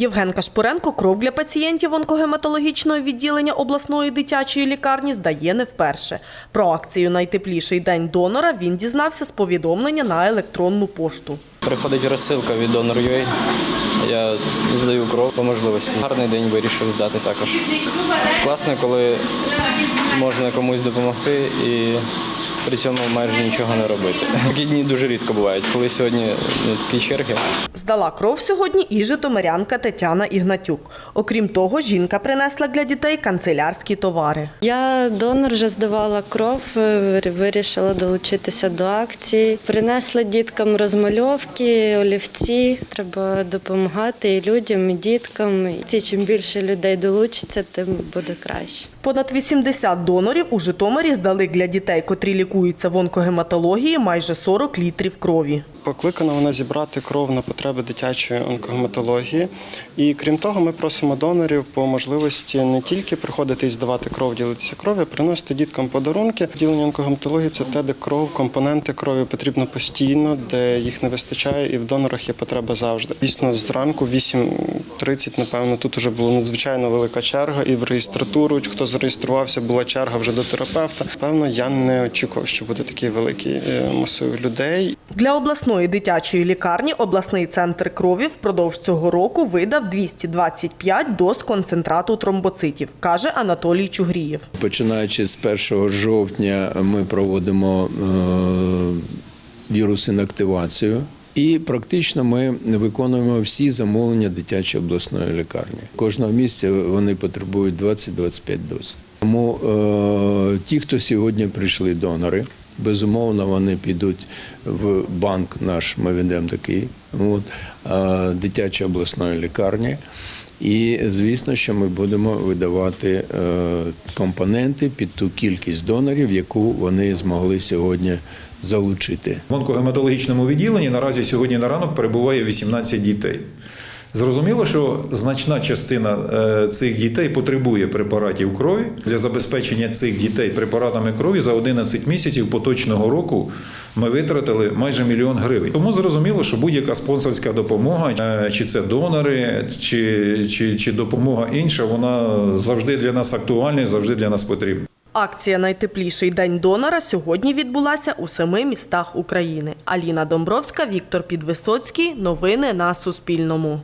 Євген Кашпуренко кров для пацієнтів онкогематологічного відділення обласної дитячої лікарні здає не вперше. Про акцію Найтепліший день донора він дізнався з повідомлення на електронну пошту. Приходить розсилка від Donor.ua. Я здаю кров по можливості. Гарний день вирішив здати також. Класно, коли можна комусь допомогти і при цьому майже нічого не робити. Такі дні дуже рідко бувають, коли сьогодні ну, такі черги. Здала кров сьогодні і житомирянка Тетяна Ігнатюк. Окрім того, жінка принесла для дітей канцелярські товари. Я донор вже здавала кров, е, вирішила долучитися до акції. Принесла діткам розмальовки, олівці. Треба допомагати і людям, і діткам. І ці чим більше людей долучиться, тим буде краще. Понад 80 донорів у Житомирі здали для дітей, котрі лікуються в онкогематології, майже 40 літрів крові. Покликана вона зібрати кров на потреби дитячої онкогематології. І крім того, ми просимо донорів по можливості не тільки приходити і здавати кров, ділитися кров'ю, приносити діткам подарунки. Відділення онкогематології це те, де кров, компоненти крові потрібно постійно, де їх не вистачає, і в донорах є потреба завжди. Дійсно, зранку, 8.30, напевно, тут вже була надзвичайно велика черга, і в реєстратуру, хто зареєструвався, була черга вже до терапевта. Певно, я не очікував, що буде такий великий е, масив людей. Для обласної дитячої лікарні обласний центр крові впродовж цього року видав 225 доз концентрату тромбоцитів, каже Анатолій Чугрієв. Починаючи з 1 жовтня, ми проводимо е, вірус-інактивацію. І практично ми виконуємо всі замовлення дитячої обласної лікарні. Кожного місця вони потребують 20-25 доз. Тому е, ті, хто сьогодні прийшли донори, безумовно, вони підуть в банк наш, ми ведемо такий, от, дитячої обласної лікарні. І звісно, що ми будемо видавати е, компоненти під ту кількість донорів, яку вони змогли сьогодні залучити. В онкогематологічному відділенні наразі сьогодні на ранок перебуває 18 дітей. Зрозуміло, що значна частина е, цих дітей потребує препаратів крові для забезпечення цих дітей препаратами крові за 11 місяців поточного року. Ми витратили майже мільйон гривень. Тому зрозуміло, що будь-яка спонсорська допомога, е, чи це донори, чи, чи, чи допомога інша, вона завжди для нас актуальна завжди для нас потрібна. Акція Найтепліший день донора сьогодні відбулася у семи містах України. Аліна Домбровська, Віктор Підвисоцький. Новини на Суспільному.